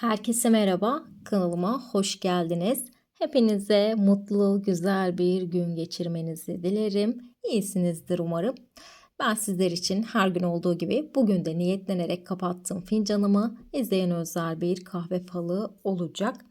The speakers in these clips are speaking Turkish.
Herkese merhaba, kanalıma hoş geldiniz. Hepinize mutlu, güzel bir gün geçirmenizi dilerim. İyisinizdir umarım. Ben sizler için her gün olduğu gibi bugün de niyetlenerek kapattım fincanımı. İzleyen özel bir kahve falı olacak.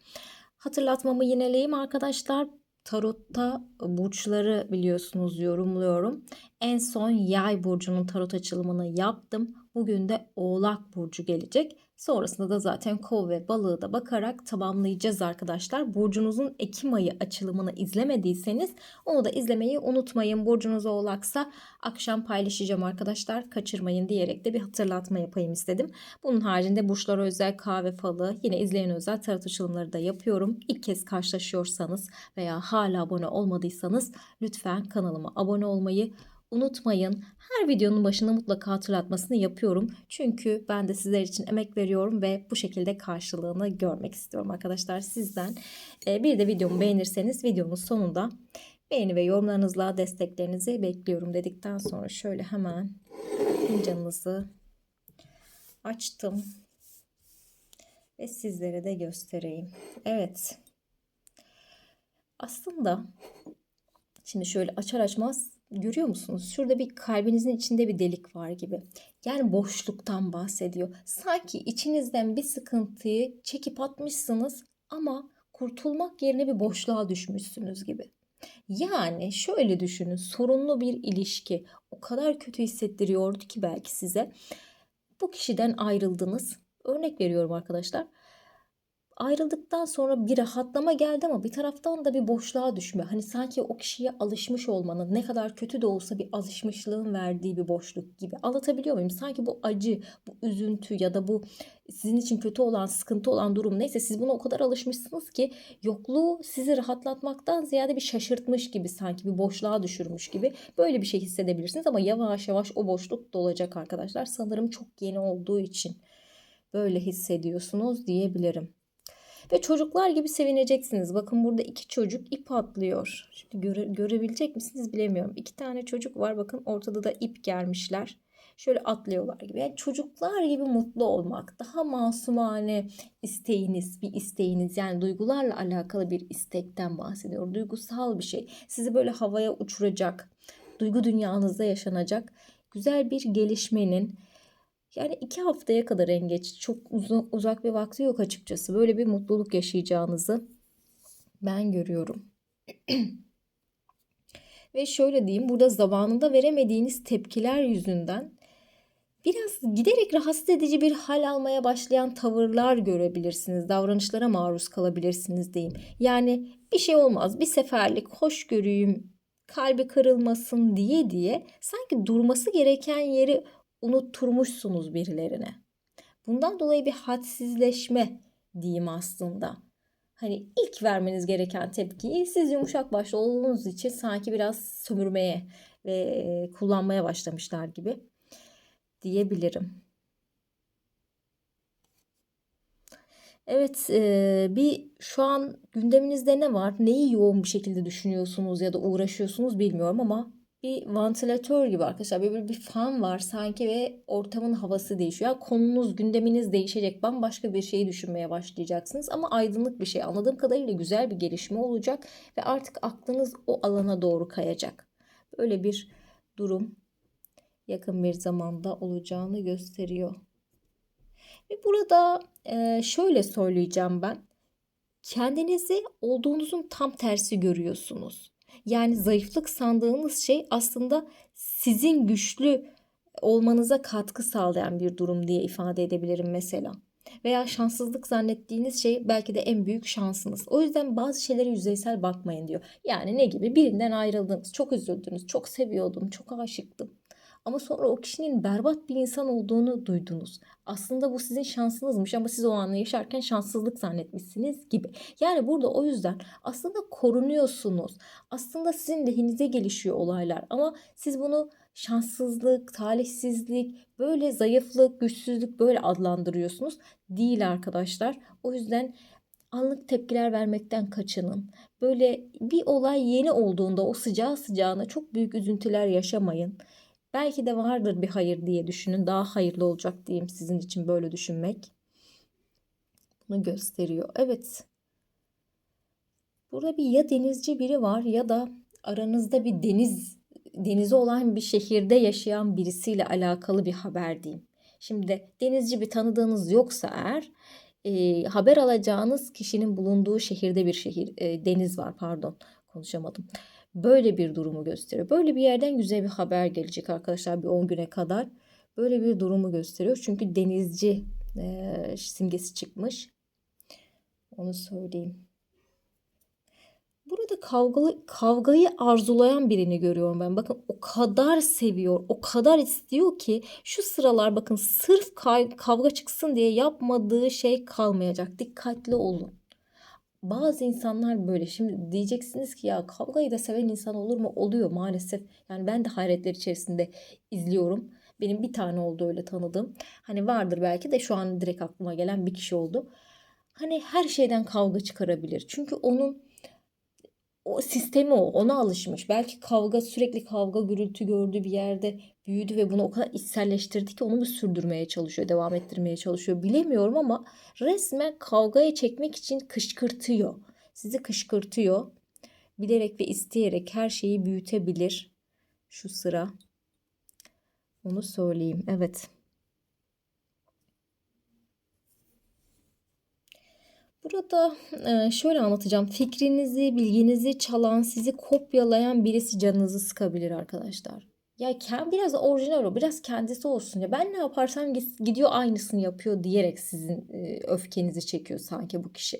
Hatırlatmamı yineleyeyim arkadaşlar. Tarotta burçları biliyorsunuz yorumluyorum. En son yay burcunun tarot açılımını yaptım. Bugün de oğlak burcu gelecek. Sonrasında da zaten kov ve balığı da bakarak tamamlayacağız arkadaşlar. Burcunuzun Ekim ayı açılımını izlemediyseniz onu da izlemeyi unutmayın. Burcunuz oğlaksa akşam paylaşacağım arkadaşlar. Kaçırmayın diyerek de bir hatırlatma yapayım istedim. Bunun haricinde burçlara özel kahve falı yine izleyen özel tarot açılımları da yapıyorum. İlk kez karşılaşıyorsanız veya hala abone olmadıysanız lütfen kanalıma abone olmayı unutmayın. Her videonun başında mutlaka hatırlatmasını yapıyorum. Çünkü ben de sizler için emek veriyorum ve bu şekilde karşılığını görmek istiyorum arkadaşlar sizden. Ee, Bir de videomu beğenirseniz videonun sonunda beğeni ve yorumlarınızla desteklerinizi bekliyorum dedikten sonra şöyle hemen fincanınızı açtım ve sizlere de göstereyim. Evet. Aslında şimdi şöyle açar açmaz görüyor musunuz? Şurada bir kalbinizin içinde bir delik var gibi. Yani boşluktan bahsediyor. Sanki içinizden bir sıkıntıyı çekip atmışsınız ama kurtulmak yerine bir boşluğa düşmüşsünüz gibi. Yani şöyle düşünün sorunlu bir ilişki o kadar kötü hissettiriyordu ki belki size. Bu kişiden ayrıldınız. Örnek veriyorum arkadaşlar ayrıldıktan sonra bir rahatlama geldi ama bir taraftan da bir boşluğa düşme. Hani sanki o kişiye alışmış olmanın ne kadar kötü de olsa bir alışmışlığın verdiği bir boşluk gibi. Anlatabiliyor muyum? Sanki bu acı, bu üzüntü ya da bu sizin için kötü olan, sıkıntı olan durum neyse siz buna o kadar alışmışsınız ki yokluğu sizi rahatlatmaktan ziyade bir şaşırtmış gibi sanki bir boşluğa düşürmüş gibi böyle bir şey hissedebilirsiniz ama yavaş yavaş o boşluk dolacak arkadaşlar. Sanırım çok yeni olduğu için böyle hissediyorsunuz diyebilirim. Ve çocuklar gibi sevineceksiniz. Bakın burada iki çocuk ip atlıyor. Şimdi göre, görebilecek misiniz bilemiyorum. İki tane çocuk var. Bakın ortada da ip germişler. Şöyle atlıyorlar gibi. Yani çocuklar gibi mutlu olmak. Daha masumane isteğiniz, bir isteğiniz. Yani duygularla alakalı bir istekten bahsediyor. Duygusal bir şey. Sizi böyle havaya uçuracak. Duygu dünyanızda yaşanacak. Güzel bir gelişmenin, yani iki haftaya kadar en geç çok uzun, uzak bir vakti yok açıkçası. Böyle bir mutluluk yaşayacağınızı ben görüyorum. Ve şöyle diyeyim burada zamanında veremediğiniz tepkiler yüzünden biraz giderek rahatsız edici bir hal almaya başlayan tavırlar görebilirsiniz. Davranışlara maruz kalabilirsiniz diyeyim. Yani bir şey olmaz bir seferlik hoş göreyim kalbi kırılmasın diye diye sanki durması gereken yeri unutturmuşsunuz birilerine. Bundan dolayı bir hadsizleşme diyeyim aslında. Hani ilk vermeniz gereken tepkiyi siz yumuşak başlı olduğunuz için sanki biraz sömürmeye ve kullanmaya başlamışlar gibi diyebilirim. Evet, bir şu an gündeminizde ne var? Neyi yoğun bir şekilde düşünüyorsunuz ya da uğraşıyorsunuz bilmiyorum ama bir vantilatör gibi arkadaşlar. Böyle bir fan var sanki ve ortamın havası değişiyor. Yani konunuz, gündeminiz değişecek. Bambaşka bir şeyi düşünmeye başlayacaksınız. Ama aydınlık bir şey. Anladığım kadarıyla güzel bir gelişme olacak. Ve artık aklınız o alana doğru kayacak. Böyle bir durum yakın bir zamanda olacağını gösteriyor. Ve burada şöyle söyleyeceğim ben. Kendinizi olduğunuzun tam tersi görüyorsunuz. Yani zayıflık sandığınız şey aslında sizin güçlü olmanıza katkı sağlayan bir durum diye ifade edebilirim mesela. Veya şanssızlık zannettiğiniz şey belki de en büyük şansınız. O yüzden bazı şeylere yüzeysel bakmayın diyor. Yani ne gibi? Birinden ayrıldınız, çok üzüldünüz, çok seviyordum, çok aşıktım. Ama sonra o kişinin berbat bir insan olduğunu duydunuz. Aslında bu sizin şansınızmış ama siz o anı yaşarken şanssızlık zannetmişsiniz gibi. Yani burada o yüzden aslında korunuyorsunuz. Aslında sizin lehinize gelişiyor olaylar ama siz bunu şanssızlık, talihsizlik, böyle zayıflık, güçsüzlük böyle adlandırıyorsunuz. Değil arkadaşlar. O yüzden anlık tepkiler vermekten kaçının. Böyle bir olay yeni olduğunda o sıcağı sıcağına çok büyük üzüntüler yaşamayın. Belki de vardır bir hayır diye düşünün. Daha hayırlı olacak diyeyim sizin için böyle düşünmek. Bunu gösteriyor. Evet. Burada bir ya denizci biri var ya da aranızda bir deniz denizi olan bir şehirde yaşayan birisiyle alakalı bir haber diyeyim. Şimdi denizci bir tanıdığınız yoksa eğer e, haber alacağınız kişinin bulunduğu şehirde bir şehir e, deniz var pardon konuşamadım. Böyle bir durumu gösteriyor. Böyle bir yerden güzel bir haber gelecek arkadaşlar bir 10 güne kadar. Böyle bir durumu gösteriyor. Çünkü denizci e, simgesi çıkmış. Onu söyleyeyim. Burada kavgalı, kavgayı arzulayan birini görüyorum ben. Bakın o kadar seviyor, o kadar istiyor ki şu sıralar bakın sırf kavga çıksın diye yapmadığı şey kalmayacak. Dikkatli olun. Bazı insanlar böyle. Şimdi diyeceksiniz ki ya kavgayı da seven insan olur mu? Oluyor maalesef. Yani ben de hayretler içerisinde izliyorum. Benim bir tane oldu öyle tanıdığım. Hani vardır belki de şu an direkt aklıma gelen bir kişi oldu. Hani her şeyden kavga çıkarabilir. Çünkü onun o sistemi o. Ona alışmış. Belki kavga sürekli kavga gürültü gördüğü bir yerde büyüdü ve bunu o kadar içselleştirdi ki onu mu sürdürmeye çalışıyor, devam ettirmeye çalışıyor bilemiyorum ama resmen kavgaya çekmek için kışkırtıyor. Sizi kışkırtıyor. Bilerek ve isteyerek her şeyi büyütebilir. Şu sıra. Onu söyleyeyim. Evet. Burada şöyle anlatacağım. Fikrinizi, bilginizi çalan, sizi kopyalayan birisi canınızı sıkabilir arkadaşlar. Ya biraz orijinal o, biraz kendisi olsun. Ya ben ne yaparsam gidiyor aynısını yapıyor diyerek sizin öfkenizi çekiyor sanki bu kişi.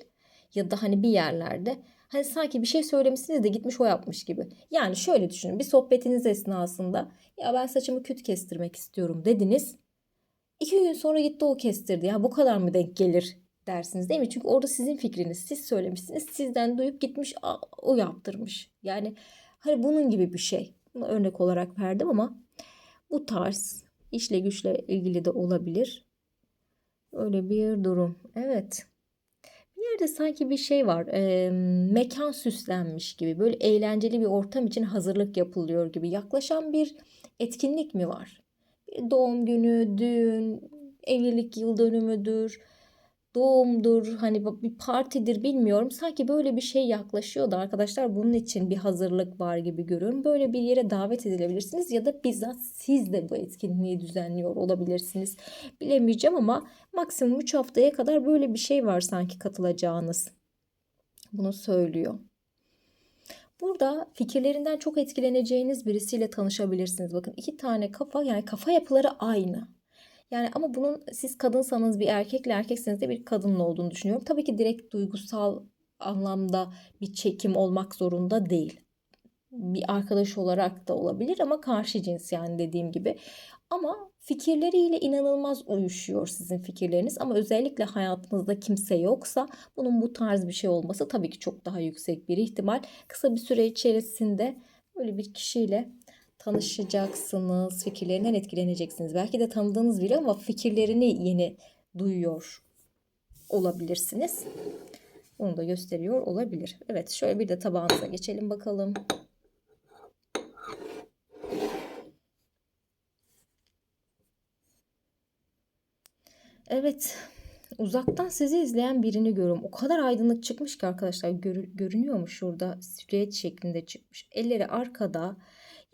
Ya da hani bir yerlerde hani sanki bir şey söylemişsiniz de gitmiş o yapmış gibi. Yani şöyle düşünün bir sohbetiniz esnasında ya ben saçımı küt kestirmek istiyorum dediniz. İki gün sonra gitti o kestirdi. Ya bu kadar mı denk gelir dersiniz değil mi? Çünkü orada sizin fikriniz. Siz söylemişsiniz. Sizden duyup gitmiş o yaptırmış. Yani hani bunun gibi bir şey. Bunu örnek olarak verdim ama bu tarz işle güçle ilgili de olabilir. Öyle bir durum. Evet. Bir yerde sanki bir şey var. E, mekan süslenmiş gibi. Böyle eğlenceli bir ortam için hazırlık yapılıyor gibi. Yaklaşan bir etkinlik mi var? Doğum günü, düğün, evlilik yıl dönümüdür doğumdur, hani bir partidir bilmiyorum. Sanki böyle bir şey yaklaşıyordu arkadaşlar. Bunun için bir hazırlık var gibi görüyorum. Böyle bir yere davet edilebilirsiniz ya da bizzat siz de bu etkinliği düzenliyor olabilirsiniz. Bilemeyeceğim ama maksimum 3 haftaya kadar böyle bir şey var sanki katılacağınız. Bunu söylüyor. Burada fikirlerinden çok etkileneceğiniz birisiyle tanışabilirsiniz. Bakın iki tane kafa yani kafa yapıları aynı. Yani ama bunun siz kadınsanız bir erkekle erkekseniz de bir kadınla olduğunu düşünüyorum. Tabii ki direkt duygusal anlamda bir çekim olmak zorunda değil. Bir arkadaş olarak da olabilir ama karşı cins yani dediğim gibi. Ama fikirleriyle inanılmaz uyuşuyor sizin fikirleriniz ama özellikle hayatınızda kimse yoksa bunun bu tarz bir şey olması tabii ki çok daha yüksek bir ihtimal. Kısa bir süre içerisinde böyle bir kişiyle tanışacaksınız, fikirlerinden etkileneceksiniz. Belki de tanıdığınız biri ama fikirlerini yeni duyuyor olabilirsiniz. Onu da gösteriyor olabilir. Evet şöyle bir de tabağınıza geçelim bakalım. Evet uzaktan sizi izleyen birini görüyorum. O kadar aydınlık çıkmış ki arkadaşlar gör, görünüyor mu şurada silüet şeklinde çıkmış. Elleri arkada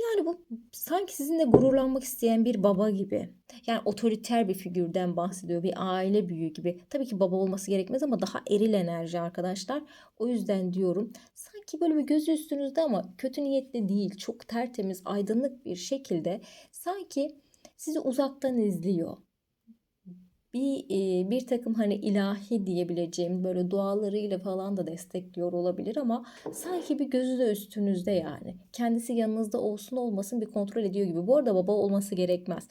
yani bu sanki sizinle gururlanmak isteyen bir baba gibi. Yani otoriter bir figürden bahsediyor. Bir aile büyüğü gibi. Tabii ki baba olması gerekmez ama daha eril enerji arkadaşlar. O yüzden diyorum sanki böyle bir gözü üstünüzde ama kötü niyetli değil. Çok tertemiz, aydınlık bir şekilde sanki sizi uzaktan izliyor bir bir takım hani ilahi diyebileceğim böyle dualarıyla falan da destekliyor olabilir ama sanki bir gözü de üstünüzde yani. Kendisi yanınızda olsun olmasın bir kontrol ediyor gibi. Bu arada baba olması gerekmez.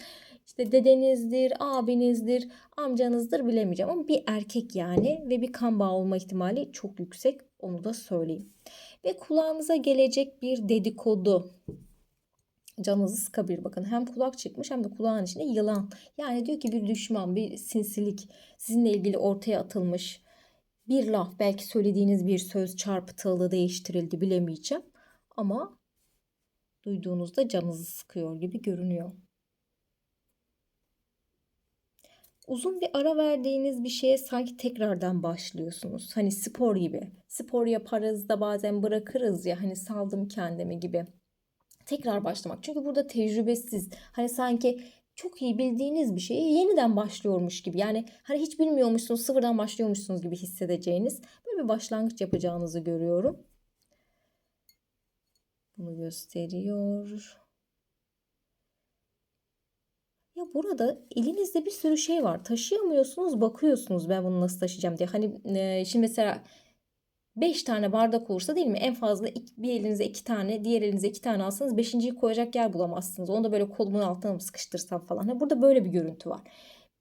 İşte dedenizdir, abinizdir, amcanızdır bilemeyeceğim ama bir erkek yani ve bir kan bağı olma ihtimali çok yüksek. Onu da söyleyeyim. Ve kulağınıza gelecek bir dedikodu canınızı sıkabilir. Bakın hem kulak çıkmış hem de kulağın içinde yılan. Yani diyor ki bir düşman, bir sinsilik sizinle ilgili ortaya atılmış. Bir laf, belki söylediğiniz bir söz çarpıtıldı, değiştirildi bilemeyeceğim. Ama duyduğunuzda canınızı sıkıyor gibi görünüyor. uzun bir ara verdiğiniz bir şeye sanki tekrardan başlıyorsunuz. Hani spor gibi. Spor yaparız da bazen bırakırız ya hani saldım kendimi gibi. Tekrar başlamak. Çünkü burada tecrübesiz. Hani sanki çok iyi bildiğiniz bir şeyi yeniden başlıyormuş gibi. Yani hani hiç bilmiyormuşsunuz, sıfırdan başlıyormuşsunuz gibi hissedeceğiniz böyle bir başlangıç yapacağınızı görüyorum. Bunu gösteriyor. Ya burada elinizde bir sürü şey var. Taşıyamıyorsunuz, bakıyorsunuz ben bunu nasıl taşıyacağım diye. Hani şimdi mesela 5 tane bardak olursa değil mi? En fazla iki- bir elinize 2 tane, diğer elinize 2 tane alsanız 5.yi koyacak yer bulamazsınız. Onu da böyle kolumun altına mı sıkıştırsam falan. Ha, burada böyle bir görüntü var.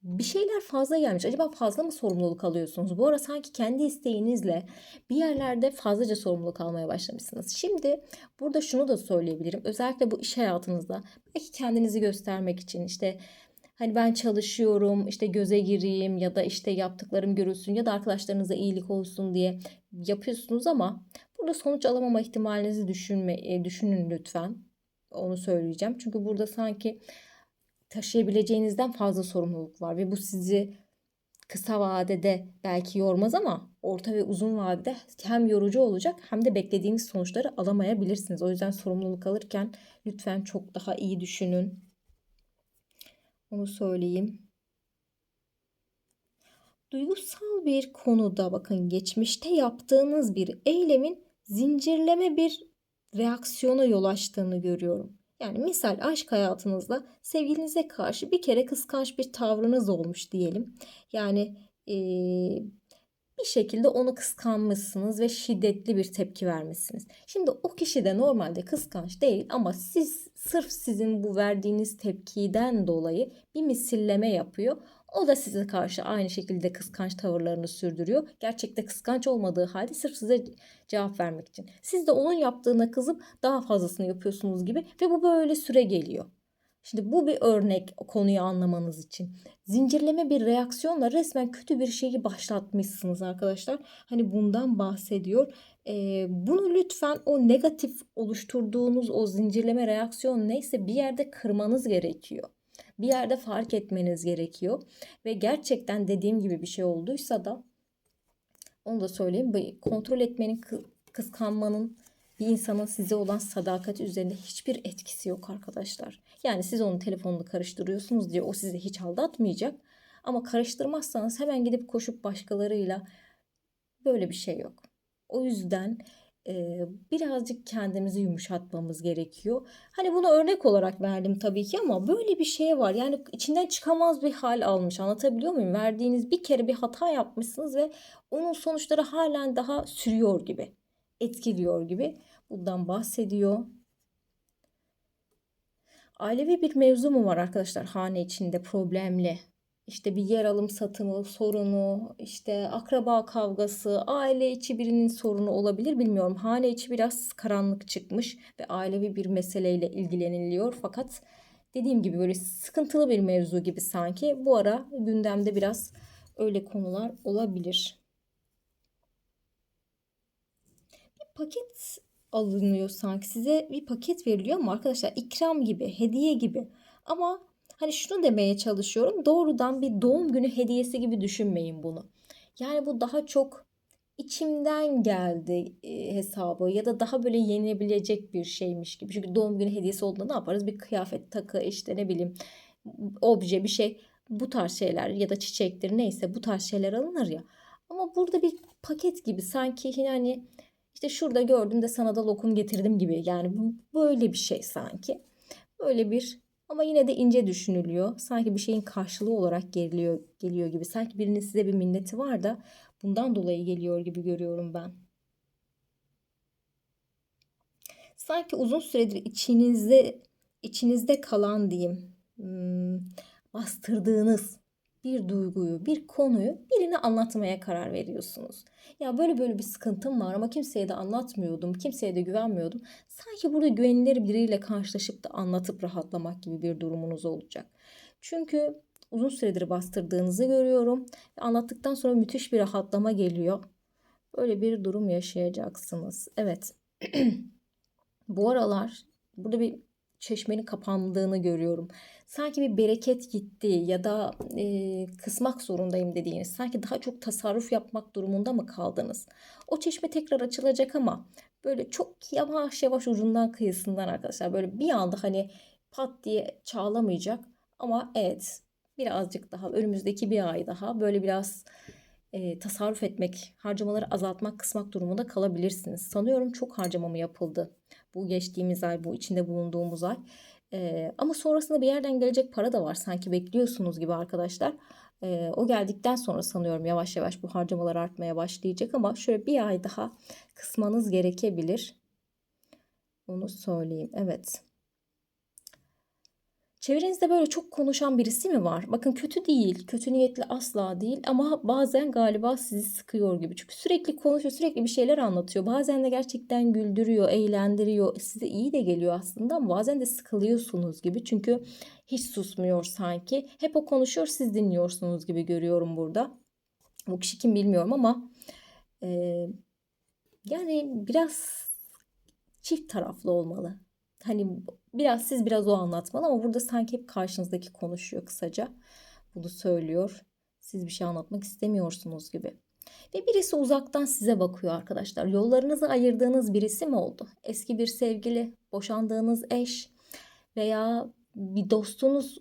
Bir şeyler fazla gelmiş. Acaba fazla mı sorumluluk alıyorsunuz? Bu ara sanki kendi isteğinizle bir yerlerde fazlaca sorumluluk almaya başlamışsınız. Şimdi burada şunu da söyleyebilirim. Özellikle bu iş hayatınızda belki kendinizi göstermek için işte hani ben çalışıyorum, işte göze gireyim ya da işte yaptıklarım görülsün ya da arkadaşlarınıza iyilik olsun diye yapıyorsunuz ama burada sonuç alamama ihtimalinizi düşünme, e, düşünün lütfen. Onu söyleyeceğim. Çünkü burada sanki taşıyabileceğinizden fazla sorumluluk var ve bu sizi kısa vadede belki yormaz ama orta ve uzun vadede hem yorucu olacak hem de beklediğiniz sonuçları alamayabilirsiniz. O yüzden sorumluluk alırken lütfen çok daha iyi düşünün. Onu söyleyeyim. Duygusal bir konuda bakın geçmişte yaptığınız bir eylemin zincirleme bir reaksiyona yol açtığını görüyorum. Yani misal aşk hayatınızda sevgilinize karşı bir kere kıskanç bir tavrınız olmuş diyelim. Yani eee, bir şekilde onu kıskanmışsınız ve şiddetli bir tepki vermişsiniz. Şimdi o kişi de normalde kıskanç değil ama siz sırf sizin bu verdiğiniz tepkiden dolayı bir misilleme yapıyor. O da size karşı aynı şekilde kıskanç tavırlarını sürdürüyor. Gerçekte kıskanç olmadığı halde sırf size cevap vermek için. Siz de onun yaptığına kızıp daha fazlasını yapıyorsunuz gibi ve bu böyle süre geliyor. Şimdi bu bir örnek konuyu anlamanız için. Zincirleme bir reaksiyonla resmen kötü bir şeyi başlatmışsınız arkadaşlar. Hani bundan bahsediyor. Ee, bunu lütfen o negatif oluşturduğunuz o zincirleme reaksiyon neyse bir yerde kırmanız gerekiyor. Bir yerde fark etmeniz gerekiyor. Ve gerçekten dediğim gibi bir şey olduysa da onu da söyleyeyim. Kontrol etmenin, kı- kıskanmanın bir insanın size olan sadakati üzerinde hiçbir etkisi yok arkadaşlar. Yani siz onun telefonunu karıştırıyorsunuz diye o sizi hiç aldatmayacak. Ama karıştırmazsanız hemen gidip koşup başkalarıyla böyle bir şey yok. O yüzden e, birazcık kendimizi yumuşatmamız gerekiyor. Hani bunu örnek olarak verdim tabii ki ama böyle bir şey var. Yani içinden çıkamaz bir hal almış. Anlatabiliyor muyum? Verdiğiniz bir kere bir hata yapmışsınız ve onun sonuçları halen daha sürüyor gibi, etkiliyor gibi. Bundan bahsediyor. Ailevi bir mevzu mu var arkadaşlar hane içinde problemli? İşte bir yer alım satımı sorunu, işte akraba kavgası, aile içi birinin sorunu olabilir bilmiyorum. Hane içi biraz karanlık çıkmış ve ailevi bir meseleyle ilgileniliyor. Fakat dediğim gibi böyle sıkıntılı bir mevzu gibi sanki. Bu ara gündemde biraz öyle konular olabilir. Paket alınıyor sanki size bir paket veriliyor ama arkadaşlar ikram gibi, hediye gibi. Ama hani şunu demeye çalışıyorum. Doğrudan bir doğum günü hediyesi gibi düşünmeyin bunu. Yani bu daha çok içimden geldi e, hesabı ya da daha böyle yenilebilecek bir şeymiş gibi. Çünkü doğum günü hediyesi olduğunda ne yaparız? Bir kıyafet, takı işte ne bileyim obje bir şey bu tarz şeyler ya da çiçektir neyse bu tarz şeyler alınır ya. Ama burada bir paket gibi sanki yani işte şurada gördüm de sana da lokum getirdim gibi. Yani böyle bir şey sanki. Böyle bir ama yine de ince düşünülüyor. Sanki bir şeyin karşılığı olarak geliyor, geliyor gibi. Sanki birinin size bir minneti var da bundan dolayı geliyor gibi görüyorum ben. Sanki uzun süredir içinizde içinizde kalan diyeyim, hmm, bastırdığınız bir duyguyu, bir konuyu birine anlatmaya karar veriyorsunuz. Ya böyle böyle bir sıkıntım var ama kimseye de anlatmıyordum, kimseye de güvenmiyordum. Sanki burada güvenilir biriyle karşılaşıp da anlatıp rahatlamak gibi bir durumunuz olacak. Çünkü uzun süredir bastırdığınızı görüyorum. Anlattıktan sonra müthiş bir rahatlama geliyor. Böyle bir durum yaşayacaksınız. Evet. Bu aralar burada bir çeşmenin kapandığını görüyorum. Sanki bir bereket gitti ya da e, kısmak zorundayım dediğiniz, sanki daha çok tasarruf yapmak durumunda mı kaldınız? O çeşme tekrar açılacak ama böyle çok yavaş yavaş ucundan kıyısından arkadaşlar böyle bir anda hani pat diye çağlamayacak ama evet birazcık daha önümüzdeki bir ay daha böyle biraz e, tasarruf etmek, harcamaları azaltmak, kısmak durumunda kalabilirsiniz. Sanıyorum çok harcama mı yapıldı bu geçtiğimiz ay, bu içinde bulunduğumuz ay. E, ama sonrasında bir yerden gelecek para da var sanki bekliyorsunuz gibi arkadaşlar. E, o geldikten sonra sanıyorum yavaş yavaş bu harcamalar artmaya başlayacak ama şöyle bir ay daha kısmanız gerekebilir. Onu söyleyeyim. Evet. Çevrenizde böyle çok konuşan birisi mi var? Bakın kötü değil, kötü niyetli asla değil ama bazen galiba sizi sıkıyor gibi. Çünkü sürekli konuşuyor, sürekli bir şeyler anlatıyor. Bazen de gerçekten güldürüyor, eğlendiriyor. Size iyi de geliyor aslında ama bazen de sıkılıyorsunuz gibi. Çünkü hiç susmuyor sanki. Hep o konuşuyor, siz dinliyorsunuz gibi görüyorum burada. Bu kişi kim bilmiyorum ama e, yani biraz çift taraflı olmalı. Hani biraz siz biraz o anlatmalı ama burada sanki hep karşınızdaki konuşuyor kısaca. Bunu söylüyor. Siz bir şey anlatmak istemiyorsunuz gibi. Ve birisi uzaktan size bakıyor arkadaşlar. Yollarınızı ayırdığınız birisi mi oldu? Eski bir sevgili, boşandığınız eş veya bir dostunuz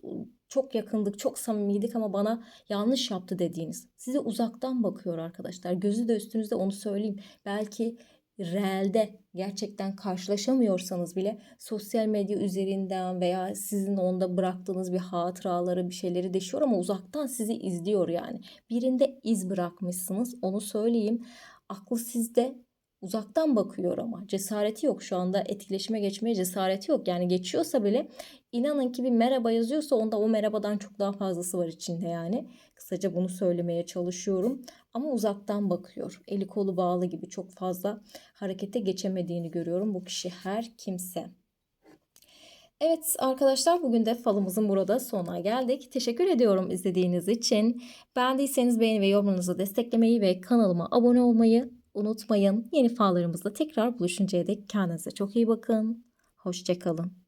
çok yakındık, çok samimiydik ama bana yanlış yaptı dediğiniz. Size uzaktan bakıyor arkadaşlar. Gözü de üstünüzde onu söyleyeyim. Belki reelde gerçekten karşılaşamıyorsanız bile sosyal medya üzerinden veya sizin onda bıraktığınız bir hatıraları bir şeyleri deşiyor ama uzaktan sizi izliyor yani. Birinde iz bırakmışsınız onu söyleyeyim. Aklı sizde uzaktan bakıyor ama cesareti yok şu anda etkileşime geçmeye cesareti yok. Yani geçiyorsa bile inanın ki bir merhaba yazıyorsa onda o merhabadan çok daha fazlası var içinde yani. Kısaca bunu söylemeye çalışıyorum ama uzaktan bakıyor. Eli kolu bağlı gibi çok fazla harekete geçemediğini görüyorum bu kişi her kimse. Evet arkadaşlar bugün de falımızın burada sonuna geldik. Teşekkür ediyorum izlediğiniz için. Beğendiyseniz beğeni ve yorumunuzu desteklemeyi ve kanalıma abone olmayı unutmayın. Yeni fallarımızla tekrar buluşuncaya dek kendinize çok iyi bakın. Hoşçakalın.